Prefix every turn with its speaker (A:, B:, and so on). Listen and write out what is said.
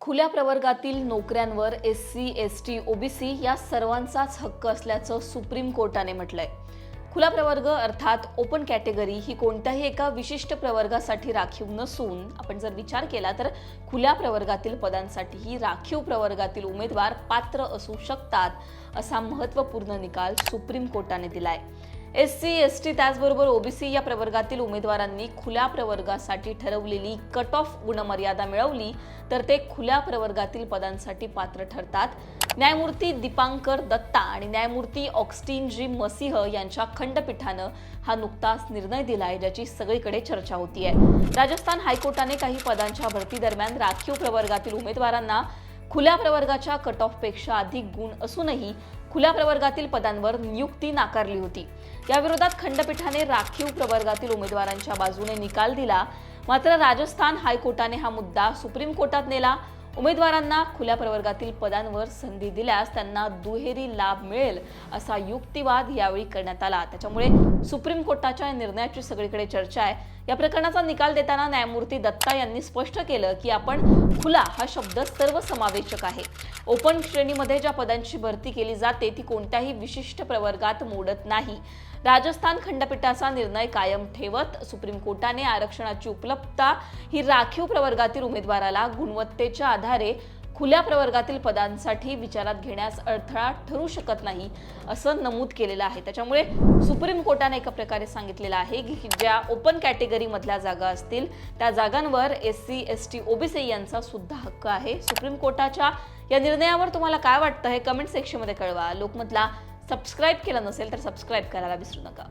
A: खुल्या प्रवर्गातील नोकऱ्यांवर S C S T OBC या सर्वांचाच हक्क असल्याचं सुप्रीम कोर्टाने म्हटलंय. खुला प्रवर्ग अर्थात ओपन कॅटेगरी ही कोणत्याही एका विशिष्ट प्रवर्गासाठी राखीव नसून आपण जर विचार केला तर खुल्या प्रवर्गातील पदांसाठीही राखीव प्रवर्गातील उमेदवार पात्र असू शकतात असा महत्त्वपूर्ण निकाल सुप्रीम कोर्टाने दिलाय. एस सी एस टी त्याचबरोबर ओबीसी या प्रवर्गातील उमेदवारांनी खुल्या प्रवर्गासाठी ठरवलेली कट ऑफ गुणमर्यादा मिळवली तर ते खुल्या प्रवर्गातील पदांसाठी पात्र ठरतात. न्यायमूर्ती दीपांकर दत्ता आणि न्यायमूर्ती ऑक्स्टीन जी मसिह यांच्या खंडपीठानं हा नुकताच निर्णय दिलाय ज्याची सगळीकडे चर्चा होतीये. राजस्थान हायकोर्टाने काही पदांच्या भरती दरम्यान राखीव प्रवर्गातील उमेदवारांना खुल्या प्रवर्गाच्या कट ऑफपेक्षा अधिक गुण असूनही खुल्या प्रवर्गातील पदांवर नियुक्ती नाकारली होती. याविरोधात खंडपीठाने राखीव प्रवर्गातील उमेदवारांच्या बाजूने निकाल दिला. मात्र राजस्थान हायकोर्टाने हा मुद्दा सुप्रीम कोर्टात नेला. उमेदवारांना खुल्या प्रवर्गातील पदांवर संधी दिल्यास त्यांना दुहेरी लाभ मिळेल असा युक्तिवाद यावेळी करण्यात आला. त्याच्यामुळे सुप्रीम कोर्टाच्या या निर्णयाची सगळीकडे चर्चा आहे. या प्रकरणाचा निकाल देताना न्यायमूर्ती दत्ता यांनी स्पष्ट केलं की आपण खुला हा शब्द सर्वसमावेशक आहे. ओपन श्रेणीमध्ये ज्या पदांची भरती केली जाते ती कोणत्याही विशिष्ट प्रवर्गात मोडत नाही. राजस्थान खंडपीठाचा निर्णय कायम ठेवत सुप्रीम कोर्टाने आरक्षणाची उपलब्धता ही राखीव प्रवर्गातील उमेदवाराला गुणवत्तेच्या आधारे खुल्या प्रवर्गातील पदांसाठी विचारात घेण्यास अडथळा ठरू शकत नाही असं नमूद केलेलं आहे. त्याच्यामुळे सुप्रीम कोर्टाने एका प्रकारे सांगितलेलं आहे की ज्या ओपन कॅटेगरीमधल्या जागा असतील त्या जागांवर S C S T OBC यांचा सुद्धा हक्क आहे. सुप्रीम कोर्टाच्या या निर्णयावर तुम्हाला काय वाटतं हे कमेंट सेक्शनमध्ये कळवा. लोकमतला सबस्क्राईब केलं नसेल तर सबस्क्राईब करायला विसरू नका.